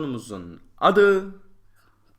Konumuzun adı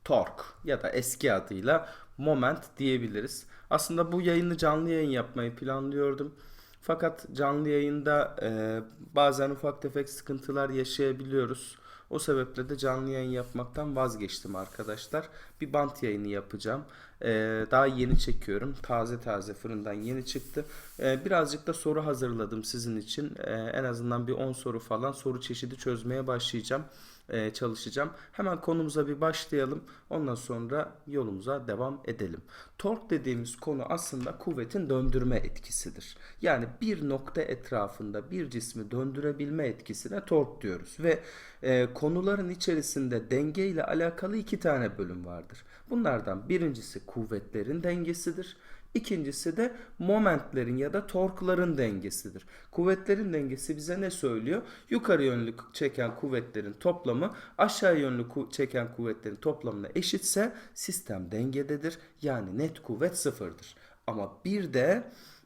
Torque ya da eski adıyla Moment diyebiliriz. Aslında bu yayını canlı yayın yapmayı planlıyordum. Fakat canlı yayında e, bazen ufak tefek sıkıntılar yaşayabiliyoruz. O sebeple de canlı yayın yapmaktan vazgeçtim arkadaşlar. Bir bant yayını yapacağım. E, daha yeni çekiyorum. Taze taze fırından yeni çıktı. E, birazcık da soru hazırladım sizin için. E, en azından bir 10 soru falan soru çeşidi çözmeye başlayacağım e, çalışacağım. Hemen konumuza bir başlayalım. Ondan sonra yolumuza devam edelim. Tork dediğimiz konu aslında kuvvetin döndürme etkisidir. Yani bir nokta etrafında bir cismi döndürebilme etkisine tork diyoruz. Ve e, konuların içerisinde denge ile alakalı iki tane bölüm vardır. Bunlardan birincisi kuvvetlerin dengesidir. İkincisi de momentlerin ya da torkların dengesidir. Kuvvetlerin dengesi bize ne söylüyor? Yukarı yönlü çeken kuvvetlerin toplamı aşağı yönlü çeken kuvvetlerin toplamına eşitse sistem dengededir. Yani net kuvvet sıfırdır. Ama bir de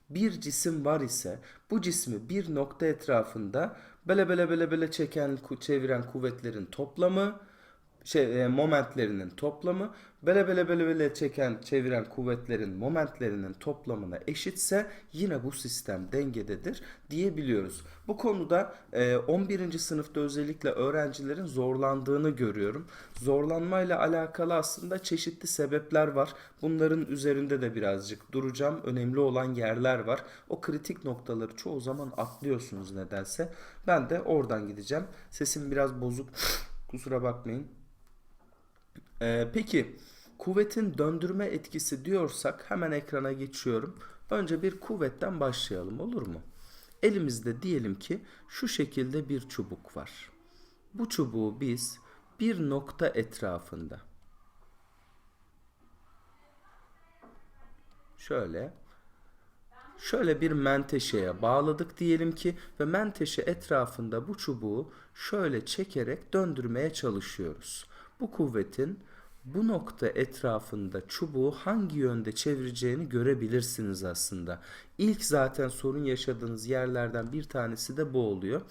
bir cisim var ise bu cismi bir nokta etrafında bele bele bele bele çeken çeviren kuvvetlerin toplamı şey e, momentlerinin toplamı bele bele bele bele çeken çeviren kuvvetlerin momentlerinin toplamına eşitse yine bu sistem dengededir diyebiliyoruz. Bu konuda e, 11. sınıfta özellikle öğrencilerin zorlandığını görüyorum. Zorlanmayla alakalı aslında çeşitli sebepler var. Bunların üzerinde de birazcık duracağım. Önemli olan yerler var. O kritik noktaları çoğu zaman atlıyorsunuz nedense. Ben de oradan gideceğim. Sesim biraz bozuk. Kusura bakmayın. Ee, peki kuvvetin döndürme etkisi diyorsak hemen ekrana geçiyorum. Önce bir kuvvetten başlayalım olur mu? Elimizde diyelim ki şu şekilde bir çubuk var. Bu çubuğu biz bir nokta etrafında şöyle şöyle bir menteşeye bağladık diyelim ki ve menteşe etrafında bu çubuğu şöyle çekerek döndürmeye çalışıyoruz. Bu kuvvetin bu nokta etrafında çubuğu hangi yönde çevireceğini görebilirsiniz aslında. İlk zaten sorun yaşadığınız yerlerden bir tanesi de bu oluyor.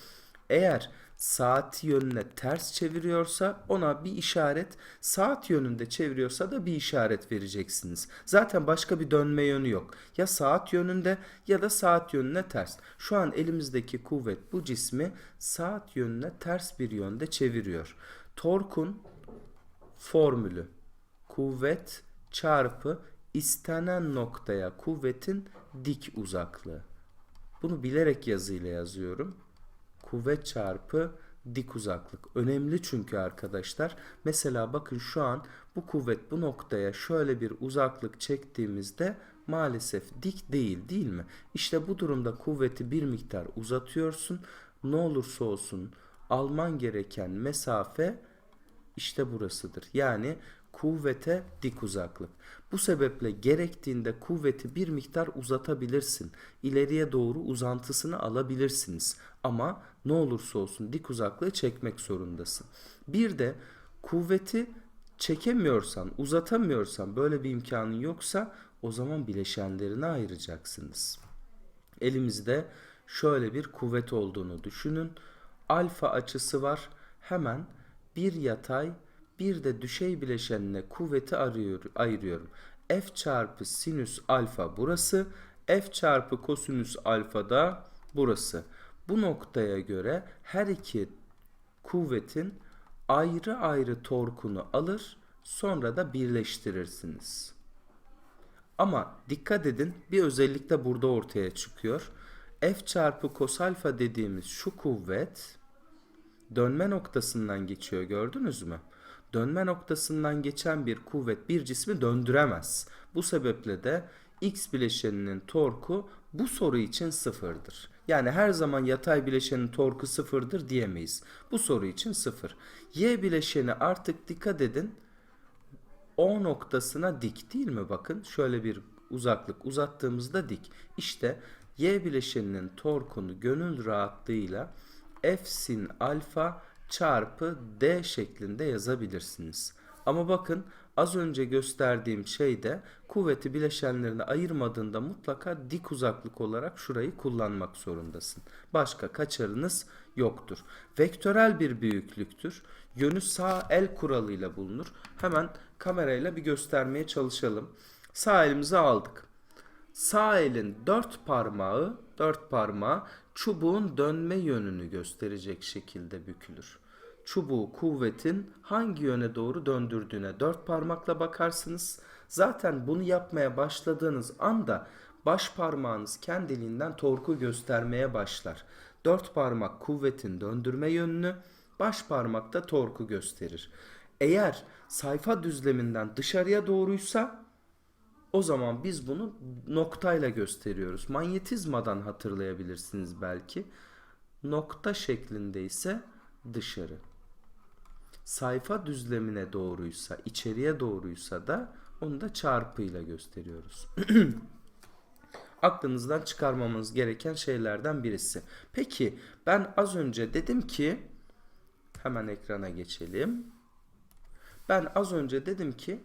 Eğer saat yönüne ters çeviriyorsa ona bir işaret, saat yönünde çeviriyorsa da bir işaret vereceksiniz. Zaten başka bir dönme yönü yok. Ya saat yönünde ya da saat yönüne ters. Şu an elimizdeki kuvvet bu cismi saat yönüne ters bir yönde çeviriyor. Torkun formülü kuvvet çarpı istenen noktaya kuvvetin dik uzaklığı. Bunu bilerek yazıyla yazıyorum. Kuvvet çarpı dik uzaklık. Önemli çünkü arkadaşlar. Mesela bakın şu an bu kuvvet bu noktaya şöyle bir uzaklık çektiğimizde maalesef dik değil değil mi? İşte bu durumda kuvveti bir miktar uzatıyorsun. Ne olursa olsun alman gereken mesafe işte burasıdır. Yani kuvvete dik uzaklık. Bu sebeple gerektiğinde kuvveti bir miktar uzatabilirsin. İleriye doğru uzantısını alabilirsiniz. Ama ne olursa olsun dik uzaklığı çekmek zorundasın. Bir de kuvveti çekemiyorsan, uzatamıyorsan, böyle bir imkanın yoksa o zaman bileşenlerini ayıracaksınız. Elimizde şöyle bir kuvvet olduğunu düşünün. Alfa açısı var. Hemen bir yatay bir de düşey bileşenine kuvveti arıyor, ayırıyorum. F çarpı sinüs alfa burası. F çarpı kosinüs alfa da burası. Bu noktaya göre her iki kuvvetin ayrı ayrı torkunu alır sonra da birleştirirsiniz. Ama dikkat edin bir özellik de burada ortaya çıkıyor. F çarpı kos alfa dediğimiz şu kuvvet dönme noktasından geçiyor gördünüz mü? Dönme noktasından geçen bir kuvvet bir cismi döndüremez. Bu sebeple de X bileşeninin torku bu soru için sıfırdır. Yani her zaman yatay bileşenin torku sıfırdır diyemeyiz. Bu soru için sıfır. Y bileşeni artık dikkat edin O noktasına dik değil mi? Bakın şöyle bir uzaklık uzattığımızda dik. İşte Y bileşeninin torkunu gönül rahatlığıyla F sin alfa çarpı D şeklinde yazabilirsiniz. Ama bakın az önce gösterdiğim şeyde kuvveti bileşenlerine ayırmadığında mutlaka dik uzaklık olarak şurayı kullanmak zorundasın. Başka kaçarınız yoktur. Vektörel bir büyüklüktür. Yönü sağ el kuralıyla bulunur. Hemen kamerayla bir göstermeye çalışalım. Sağ elimizi aldık. Sağ elin dört parmağı, dört parmağı çubuğun dönme yönünü gösterecek şekilde bükülür. Çubuğu kuvvetin hangi yöne doğru döndürdüğüne dört parmakla bakarsınız. Zaten bunu yapmaya başladığınız anda baş parmağınız kendiliğinden torku göstermeye başlar. Dört parmak kuvvetin döndürme yönünü, baş parmak da torku gösterir. Eğer sayfa düzleminden dışarıya doğruysa o zaman biz bunu noktayla gösteriyoruz. Manyetizmadan hatırlayabilirsiniz belki. Nokta şeklinde ise dışarı. Sayfa düzlemine doğruysa, içeriye doğruysa da onu da çarpıyla gösteriyoruz. Aklınızdan çıkarmamız gereken şeylerden birisi. Peki ben az önce dedim ki hemen ekrana geçelim. Ben az önce dedim ki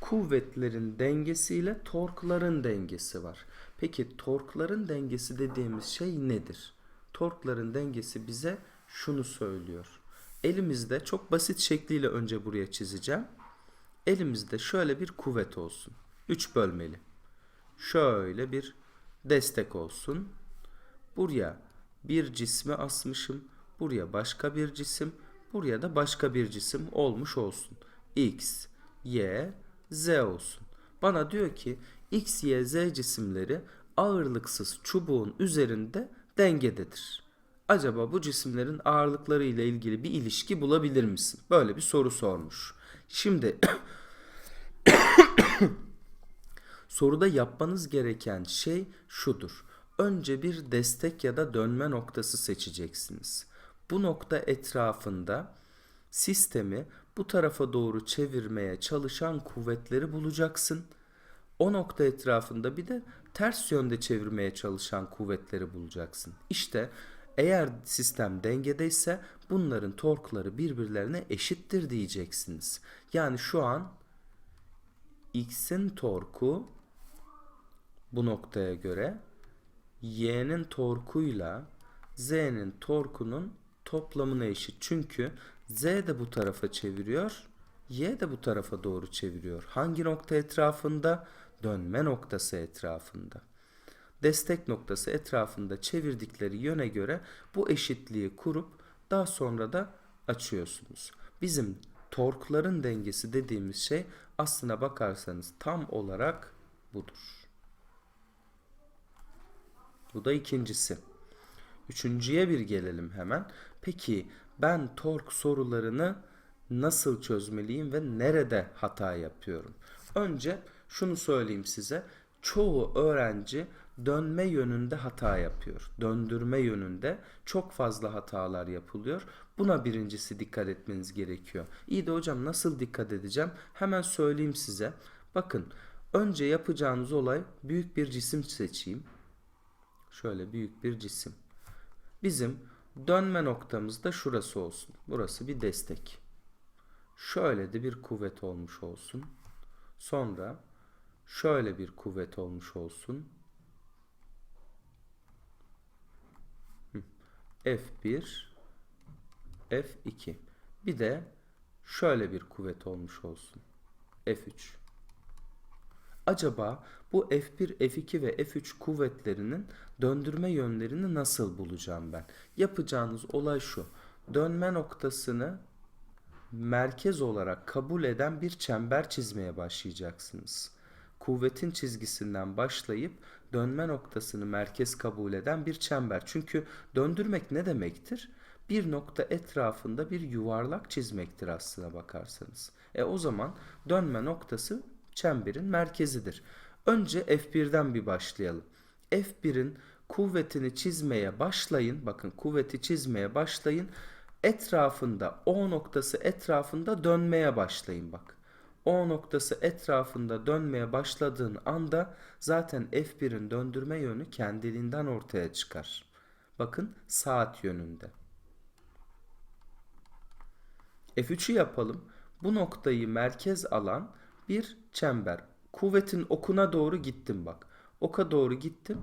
kuvvetlerin dengesiyle torkların dengesi var. Peki torkların dengesi dediğimiz şey nedir? Torkların dengesi bize şunu söylüyor. Elimizde çok basit şekliyle önce buraya çizeceğim. Elimizde şöyle bir kuvvet olsun. 3 bölmeli. Şöyle bir destek olsun. Buraya bir cismi asmışım. Buraya başka bir cisim. Buraya da başka bir cisim olmuş olsun. X, Y, Z olsun. Bana diyor ki X, Y, Z cisimleri ağırlıksız çubuğun üzerinde dengededir. Acaba bu cisimlerin ağırlıkları ile ilgili bir ilişki bulabilir misin? Böyle bir soru sormuş. Şimdi soruda yapmanız gereken şey şudur. Önce bir destek ya da dönme noktası seçeceksiniz. Bu nokta etrafında sistemi bu tarafa doğru çevirmeye çalışan kuvvetleri bulacaksın. O nokta etrafında bir de ters yönde çevirmeye çalışan kuvvetleri bulacaksın. İşte eğer sistem dengedeyse bunların torkları birbirlerine eşittir diyeceksiniz. Yani şu an x'in torku bu noktaya göre y'nin torkuyla z'nin torkunun toplamına eşit. Çünkü z de bu tarafa çeviriyor, y de bu tarafa doğru çeviriyor. Hangi nokta etrafında? Dönme noktası etrafında. Destek noktası etrafında çevirdikleri yöne göre bu eşitliği kurup daha sonra da açıyorsunuz. Bizim torkların dengesi dediğimiz şey aslına bakarsanız tam olarak budur. Bu da ikincisi. Üçüncüye bir gelelim hemen. Peki ben tork sorularını nasıl çözmeliyim ve nerede hata yapıyorum? Önce şunu söyleyeyim size. Çoğu öğrenci dönme yönünde hata yapıyor. Döndürme yönünde çok fazla hatalar yapılıyor. Buna birincisi dikkat etmeniz gerekiyor. İyi de hocam nasıl dikkat edeceğim? Hemen söyleyeyim size. Bakın önce yapacağınız olay büyük bir cisim seçeyim. Şöyle büyük bir cisim. Bizim dönme noktamız da şurası olsun. Burası bir destek. Şöyle de bir kuvvet olmuş olsun. Sonra şöyle bir kuvvet olmuş olsun. F1 F2 bir de şöyle bir kuvvet olmuş olsun. F3 Acaba bu F1, F2 ve F3 kuvvetlerinin döndürme yönlerini nasıl bulacağım ben? Yapacağınız olay şu. Dönme noktasını merkez olarak kabul eden bir çember çizmeye başlayacaksınız. Kuvvetin çizgisinden başlayıp dönme noktasını merkez kabul eden bir çember. Çünkü döndürmek ne demektir? Bir nokta etrafında bir yuvarlak çizmektir aslına bakarsanız. E o zaman dönme noktası çemberin merkezidir. Önce F1'den bir başlayalım. F1'in kuvvetini çizmeye başlayın. Bakın kuvveti çizmeye başlayın. Etrafında O noktası etrafında dönmeye başlayın bak. O noktası etrafında dönmeye başladığın anda zaten F1'in döndürme yönü kendiliğinden ortaya çıkar. Bakın saat yönünde. F3'ü yapalım. Bu noktayı merkez alan bir çember. Kuvvetin okuna doğru gittim bak. Oka doğru gittim.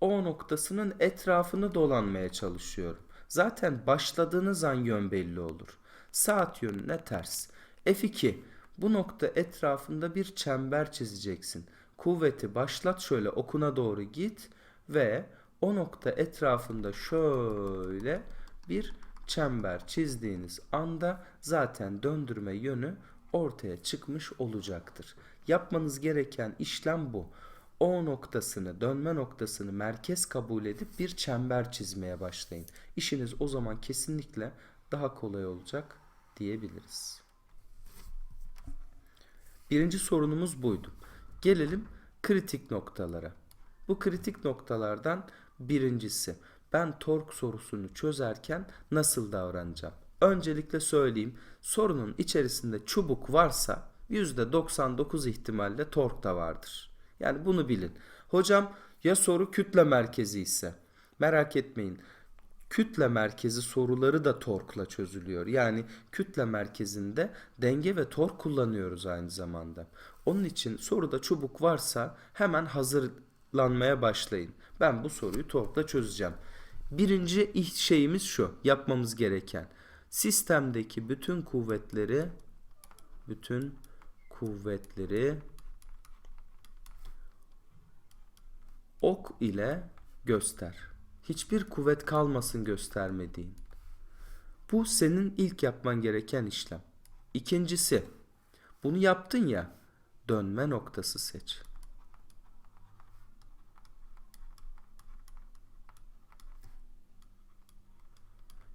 O noktasının etrafını dolanmaya çalışıyorum. Zaten başladığınız an yön belli olur. Saat yönüne ters. F2. Bu nokta etrafında bir çember çizeceksin. Kuvveti başlat şöyle okuna doğru git ve o nokta etrafında şöyle bir çember çizdiğiniz anda zaten döndürme yönü ortaya çıkmış olacaktır. Yapmanız gereken işlem bu. O noktasını, dönme noktasını merkez kabul edip bir çember çizmeye başlayın. İşiniz o zaman kesinlikle daha kolay olacak diyebiliriz. Birinci sorunumuz buydu. Gelelim kritik noktalara. Bu kritik noktalardan birincisi ben tork sorusunu çözerken nasıl davranacağım? Öncelikle söyleyeyim sorunun içerisinde çubuk varsa %99 ihtimalle tork da vardır. Yani bunu bilin. Hocam ya soru kütle merkezi ise merak etmeyin kütle merkezi soruları da torkla çözülüyor. Yani kütle merkezinde denge ve tork kullanıyoruz aynı zamanda. Onun için soruda çubuk varsa hemen hazırlanmaya başlayın. Ben bu soruyu torkla çözeceğim. Birinci şeyimiz şu yapmamız gereken. Sistemdeki bütün kuvvetleri bütün kuvvetleri ok ile göster. Hiçbir kuvvet kalmasın göstermediğin. Bu senin ilk yapman gereken işlem. İkincisi, bunu yaptın ya, dönme noktası seç.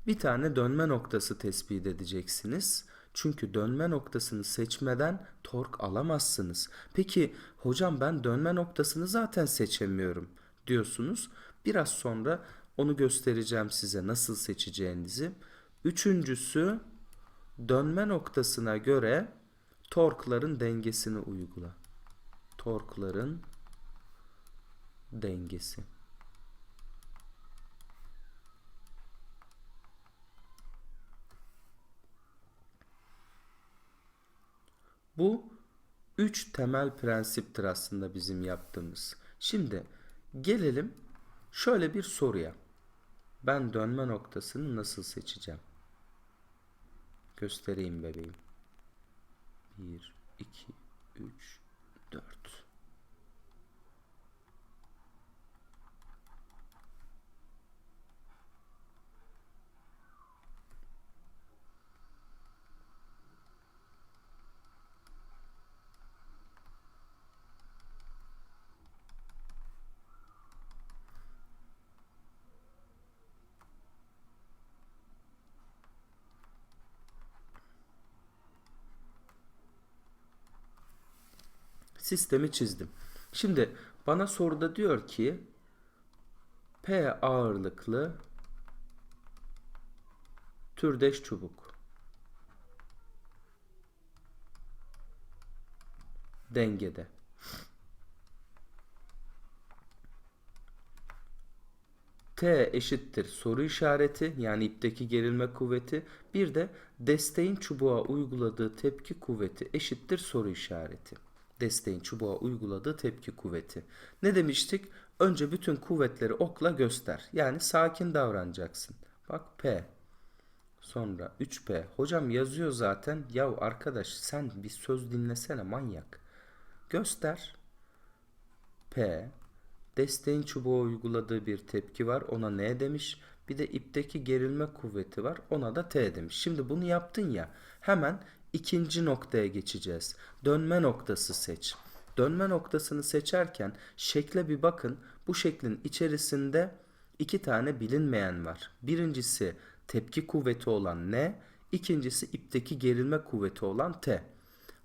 Bir tane dönme noktası tespit edeceksiniz. Çünkü dönme noktasını seçmeden tork alamazsınız. Peki hocam ben dönme noktasını zaten seçemiyorum diyorsunuz. Biraz sonra onu göstereceğim size nasıl seçeceğinizi. Üçüncüsü dönme noktasına göre torkların dengesini uygula. Torkların dengesi. Bu üç temel prensiptir aslında bizim yaptığımız. Şimdi gelelim şöyle bir soruya. Ben dönme noktasını nasıl seçeceğim? Göstereyim bebeğim. 1, 2, 3, 4. sistemi çizdim. Şimdi bana soruda diyor ki P ağırlıklı türdeş çubuk dengede. T eşittir soru işareti yani ipteki gerilme kuvveti bir de desteğin çubuğa uyguladığı tepki kuvveti eşittir soru işareti desteğin çubuğa uyguladığı tepki kuvveti. Ne demiştik? Önce bütün kuvvetleri okla göster. Yani sakin davranacaksın. Bak P. Sonra 3P. Hocam yazıyor zaten. Yav arkadaş sen bir söz dinlesene manyak. Göster. P. Desteğin çubuğa uyguladığı bir tepki var. Ona ne demiş? Bir de ipteki gerilme kuvveti var. Ona da T demiş. Şimdi bunu yaptın ya. Hemen ikinci noktaya geçeceğiz. Dönme noktası seç. Dönme noktasını seçerken şekle bir bakın. Bu şeklin içerisinde iki tane bilinmeyen var. Birincisi tepki kuvveti olan N, ikincisi ipteki gerilme kuvveti olan T.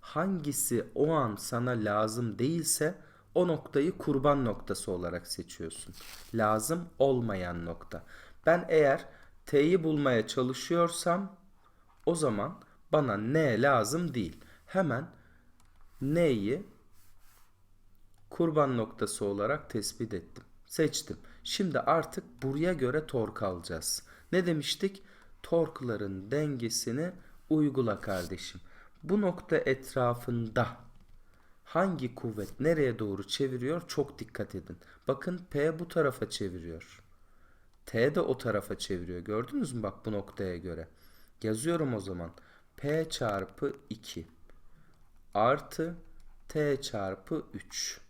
Hangisi o an sana lazım değilse o noktayı kurban noktası olarak seçiyorsun. Lazım olmayan nokta. Ben eğer T'yi bulmaya çalışıyorsam o zaman bana ne lazım değil. Hemen neyi kurban noktası olarak tespit ettim. Seçtim. Şimdi artık buraya göre tork alacağız. Ne demiştik? Torkların dengesini uygula kardeşim. Bu nokta etrafında hangi kuvvet nereye doğru çeviriyor çok dikkat edin. Bakın P bu tarafa çeviriyor. T de o tarafa çeviriyor. Gördünüz mü bak bu noktaya göre. Yazıyorum o zaman. P çarpı 2 artı T çarpı 3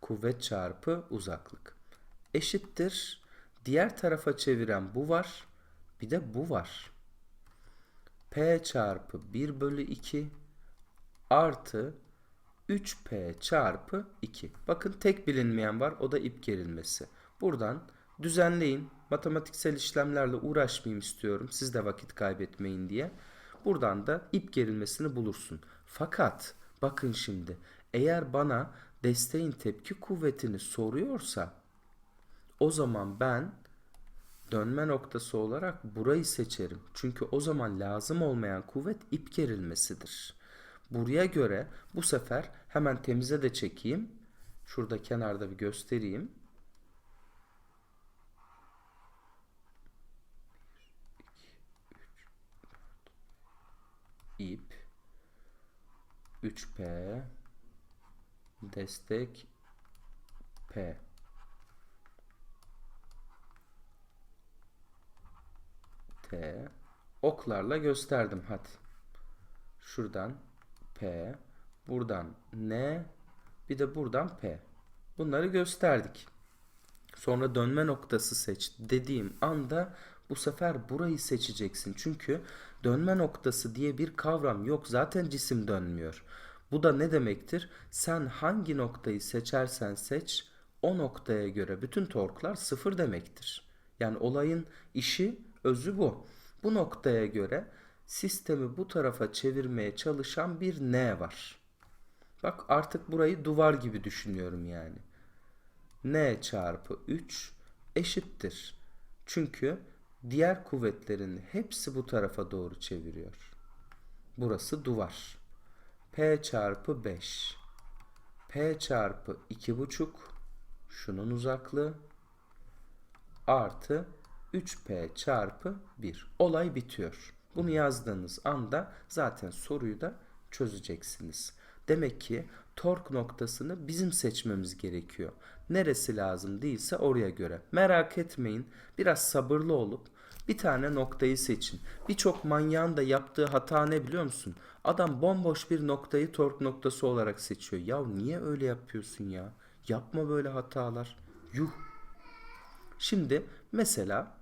kuvvet çarpı uzaklık eşittir. Diğer tarafa çeviren bu var. Bir de bu var. P çarpı 1 bölü 2 artı 3P çarpı 2. Bakın tek bilinmeyen var. O da ip gerilmesi. Buradan düzenleyin. Matematiksel işlemlerle uğraşmayayım istiyorum. Siz de vakit kaybetmeyin diye. Buradan da ip gerilmesini bulursun. Fakat bakın şimdi eğer bana desteğin tepki kuvvetini soruyorsa o zaman ben dönme noktası olarak burayı seçerim. Çünkü o zaman lazım olmayan kuvvet ip gerilmesidir. Buraya göre bu sefer hemen temize de çekeyim. Şurada kenarda bir göstereyim. ip 3P destek P T oklarla gösterdim hadi. Şuradan P, buradan N, bir de buradan P. Bunları gösterdik. Sonra dönme noktası seç dediğim anda bu sefer burayı seçeceksin. Çünkü dönme noktası diye bir kavram yok. Zaten cisim dönmüyor. Bu da ne demektir? Sen hangi noktayı seçersen seç o noktaya göre bütün torklar sıfır demektir. Yani olayın işi özü bu. Bu noktaya göre sistemi bu tarafa çevirmeye çalışan bir N var. Bak artık burayı duvar gibi düşünüyorum yani. N çarpı 3 eşittir. Çünkü diğer kuvvetlerin hepsi bu tarafa doğru çeviriyor. Burası duvar. P çarpı 5. P çarpı 2,5 şunun uzaklığı artı 3P çarpı 1. Olay bitiyor. Bunu yazdığınız anda zaten soruyu da çözeceksiniz. Demek ki tork noktasını bizim seçmemiz gerekiyor. Neresi lazım değilse oraya göre. Merak etmeyin. Biraz sabırlı olup bir tane noktayı seçin. Birçok manyağın da yaptığı hata ne biliyor musun? Adam bomboş bir noktayı tork noktası olarak seçiyor. Ya niye öyle yapıyorsun ya? Yapma böyle hatalar. Yuh. Şimdi mesela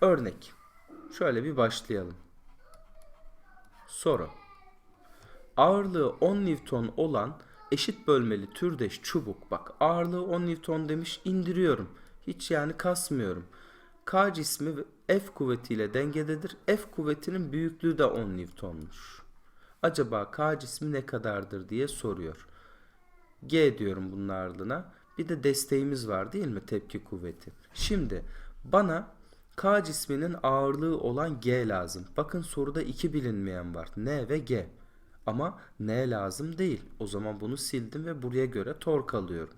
örnek. Şöyle bir başlayalım. Soru. Ağırlığı 10 Newton olan eşit bölmeli türdeş çubuk. Bak ağırlığı 10 Newton demiş indiriyorum. Hiç yani kasmıyorum. K cismi F kuvvetiyle dengededir. F kuvvetinin büyüklüğü de 10 Newton'muş. Acaba K cismi ne kadardır diye soruyor. G diyorum bunun ağırlığına. Bir de desteğimiz var değil mi tepki kuvveti. Şimdi bana K cisminin ağırlığı olan G lazım. Bakın soruda iki bilinmeyen var. N ve G. Ama N lazım değil. O zaman bunu sildim ve buraya göre tork alıyorum.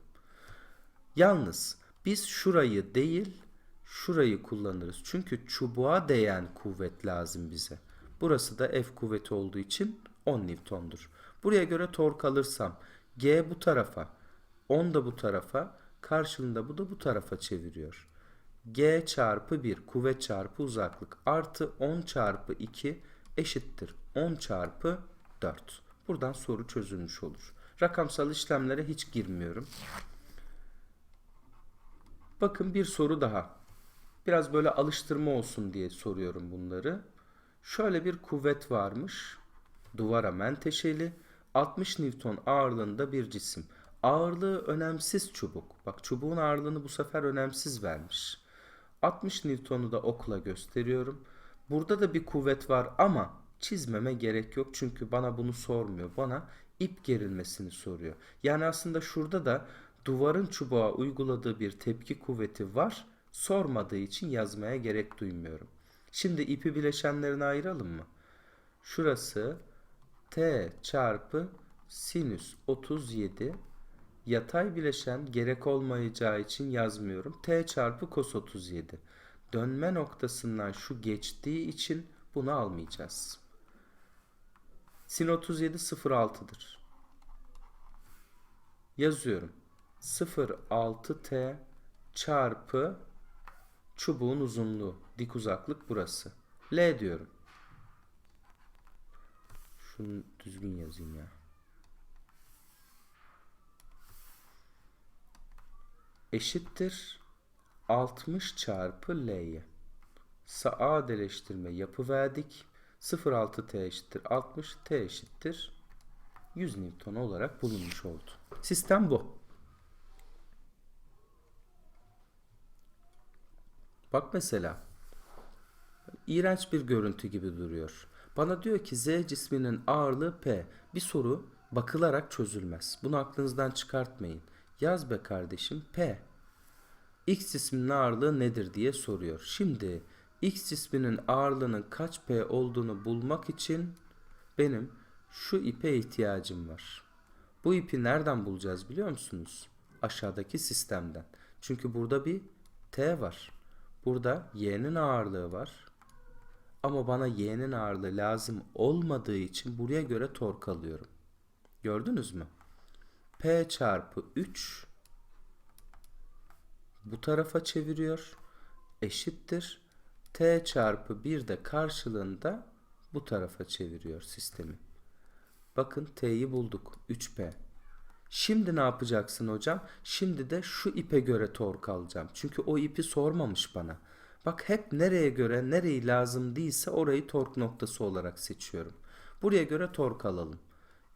Yalnız biz şurayı değil şurayı kullanırız. Çünkü çubuğa değen kuvvet lazım bize. Burası da F kuvveti olduğu için 10 Newton'dur. Buraya göre tork alırsam G bu tarafa, 10 da bu tarafa, karşılığında bu da bu tarafa çeviriyor. G çarpı 1 kuvvet çarpı uzaklık artı 10 çarpı 2 eşittir 10 çarpı 4. Buradan soru çözülmüş olur. Rakamsal işlemlere hiç girmiyorum. Bakın bir soru daha. Biraz böyle alıştırma olsun diye soruyorum bunları. Şöyle bir kuvvet varmış. Duvara menteşeli. 60 Newton ağırlığında bir cisim. Ağırlığı önemsiz çubuk. Bak çubuğun ağırlığını bu sefer önemsiz vermiş. 60 Newton'u da okla gösteriyorum. Burada da bir kuvvet var ama çizmeme gerek yok çünkü bana bunu sormuyor. Bana ip gerilmesini soruyor. Yani aslında şurada da duvarın çubuğa uyguladığı bir tepki kuvveti var. Sormadığı için yazmaya gerek duymuyorum. Şimdi ipi bileşenlerine ayıralım mı? Şurası t çarpı sinüs 37 Yatay bileşen gerek olmayacağı için yazmıyorum. T çarpı kos 37. Dönme noktasından şu geçtiği için bunu almayacağız. Sin 37 06'dır. Yazıyorum. 0,6t çarpı çubuğun uzunluğu. Dik uzaklık burası. L diyorum. Şunu düzgün yazayım ya. Eşittir 60 çarpı L'ye. Sağa deleştirme yapıverdik. 0,6t eşittir 60, t eşittir 100 Newton olarak bulunmuş oldu. Sistem bu. Bak mesela. iğrenç bir görüntü gibi duruyor. Bana diyor ki Z cisminin ağırlığı P. Bir soru bakılarak çözülmez. Bunu aklınızdan çıkartmayın. Yaz be kardeşim P. X cisminin ağırlığı nedir diye soruyor. Şimdi X cisminin ağırlığının kaç P olduğunu bulmak için benim şu ipe ihtiyacım var. Bu ipi nereden bulacağız biliyor musunuz? Aşağıdaki sistemden. Çünkü burada bir T var. Burada Y'nin ağırlığı var. Ama bana Y'nin ağırlığı lazım olmadığı için buraya göre tork alıyorum. Gördünüz mü? P çarpı 3 bu tarafa çeviriyor. Eşittir. T çarpı 1 de karşılığında bu tarafa çeviriyor sistemi. Bakın T'yi bulduk. 3P. Şimdi ne yapacaksın hocam? Şimdi de şu ipe göre tork alacağım. Çünkü o ipi sormamış bana. Bak hep nereye göre nereyi lazım değilse orayı tork noktası olarak seçiyorum. Buraya göre tork alalım.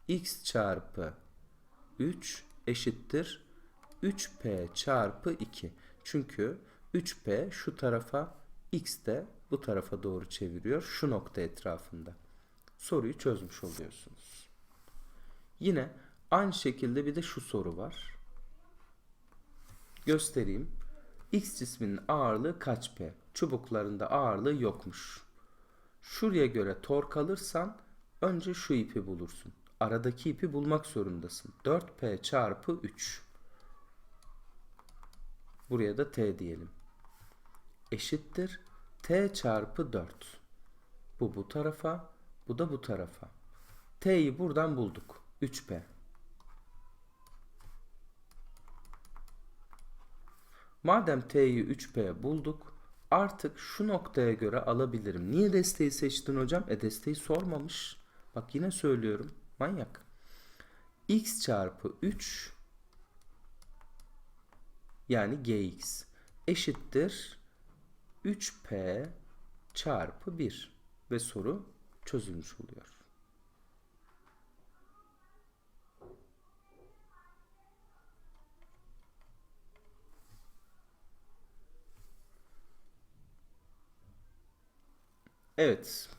X çarpı 3 eşittir 3P çarpı 2. Çünkü 3P şu tarafa X de bu tarafa doğru çeviriyor şu nokta etrafında. Soruyu çözmüş oluyorsunuz. Yine aynı şekilde bir de şu soru var. Göstereyim. X cisminin ağırlığı kaç P? Çubuklarında ağırlığı yokmuş. Şuraya göre tork alırsan önce şu ipi bulursun. Aradaki ipi bulmak zorundasın. 4P çarpı 3. Buraya da T diyelim. Eşittir. T çarpı 4. Bu bu tarafa, bu da bu tarafa. T'yi buradan bulduk. 3P. Madem T'yi 3P bulduk, artık şu noktaya göre alabilirim. Niye desteği seçtin hocam? E desteği sormamış. Bak yine söylüyorum. Manyak. X çarpı 3 yani Gx eşittir 3P çarpı 1 ve soru çözülmüş oluyor. Evet.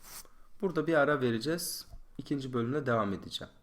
Burada bir ara vereceğiz. İkinci bölümle devam edeceğim.